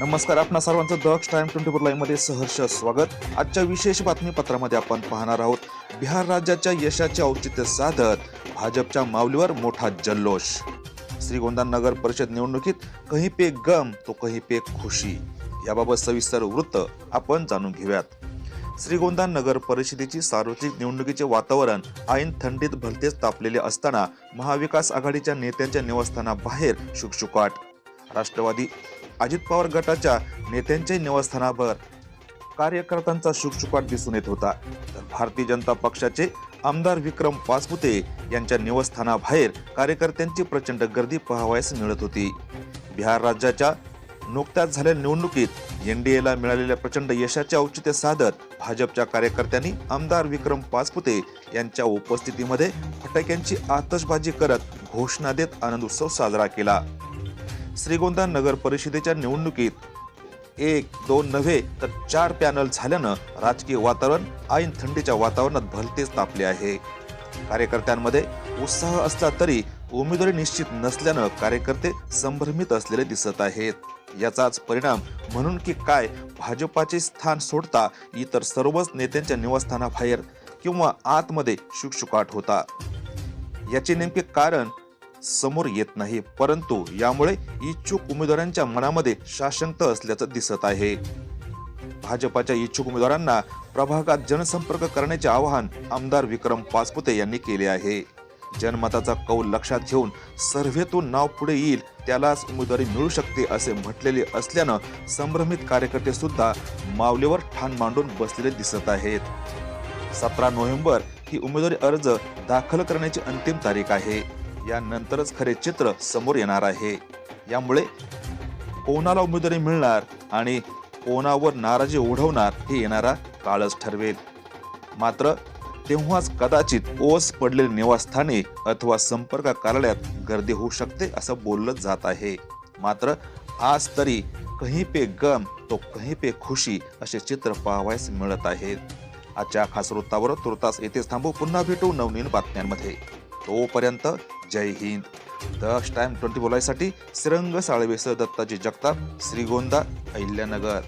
नमस्कार आपणा सर्वांचं दक्ष टाइम ट्वेंटी फोर लाईव्हमध्ये सहर्ष स्वागत. आजच्या विशेष बातमीपत्रामध्ये आपण पाहणार आहोत बिहार राज्याच्या यशाचे औचित्य साधत भाजपच्या माऊलीवर मोठा जल्लोष. श्रीगोंदा नगर परिषद निवडणुकीत कही पे गम तो कही पे खुशी. याबाबत सविस्तर वृत्त आपण जाणून घेऊयात. श्रीगोंदा नगर परिषदेची सार्वत्रिक निवडणुकीचे वातावरण ऐन थंडीत भलतेच तापलेले असताना महाविकास आघाडीच्या नेत्यांच्या निवासस्थानाबाहेर शुकशुकाट. राष्ट्रवादी अजित पवार गटाच्या नेत्यांच्या निवासस्थानावर. कार्यकर्त्यांचा शुकशुकाट दिसून येत होता. तर भारतीय जनता पक्षाचे आमदार विक्रम पाचपुते यांच्या निवासस्थानाबाहेर कार्यकर्त्यांची प्रचंड गर्दी पाहावयास मिळत होती. बिहार राज्याच्या नुकत्याच झालेल्या निवडणुकीत एनडीएला मिळालेल्या प्रचंड यशाचे औचित्य साधत भाजपच्या कार्यकर्त्यांनी आमदार विक्रम पाचपुते यांच्या उपस्थितीमध्ये फटाक्यांची आतषबाजी करत घोषणा देत आनंद उत्सव साजरा केला. श्रीगोंदा नगर परिषदेच्या निवडणुकीत एक दोन नव्हे तर चार पॅनल झाल्यानं राजकीय वातावरण ऐन थंडीच्या वातावरणात भलतेच तापले आहे. कार्यकर्त्यांमध्ये उत्साह असला तरी उमेदवारी निश्चित नसल्यानं कार्यकर्ते संभ्रमित असलेले दिसत आहेत. याचाच परिणाम म्हणून की काय भाजपाचे स्थान सोडता इतर सर्वच नेत्यांच्या निवासस्थानाबाहेर किंवा आतमध्ये शुकशुकाट होता. याचे नेमके कारण समोर येत नाही. परंतु यामुळे इच्छुक उमेदवारांच्या मनामध्ये शाशंक असल्याचं दिसत आहे. भाजपाच्या इच्छुक उमेदवारांना प्रभागात जनसंपर्क करण्याचे आवाहन आमदार विक्रम पाचपुते यांनी केले आहे. जनमताचा कौल लक्षात घेऊन सर्व्हेतून नाव पुढे येईल त्यालाच उमेदवारी मिळू शकते असे म्हटलेले असल्यानं संभ्रमित कार्यकर्ते सुद्धा मावलेवर ठाण मांडून बसलेले दिसत आहेत. सतरा नोव्हेंबर ही उमेदवारी अर्ज दाखल करण्याची अंतिम तारीख आहे. यानंतरच खरे चित्र समोर येणार आहे. यामुळे कोणाला उमेदवारी मिळणार आणि कोणावर नाराजी ओढवणार हे येणारा काळच ठरवेल. मात्र तेव्हाच कदाचित ओस पडलेले निवासस्थाने अथवा संपर्क कार्यालयात गर्दी होऊ शकते असं बोललं जात आहे. मात्र आज तरी कहीं पे गम तो कहीं पे खुशी असे चित्र पाहावयास मिळत आहेत. आजच्या खास वृत्तावर तुर्तास येथेच थांबू. पुन्हा भेटू नवनीन बातम्यांमध्ये. तोपर्यंत जय हिंद. दश टाइम ट्वेंटी बोलायसाठी श्रीरंग साळवेसह दत्ताजी जगताप श्रीगोंदा अहिल्यानगर.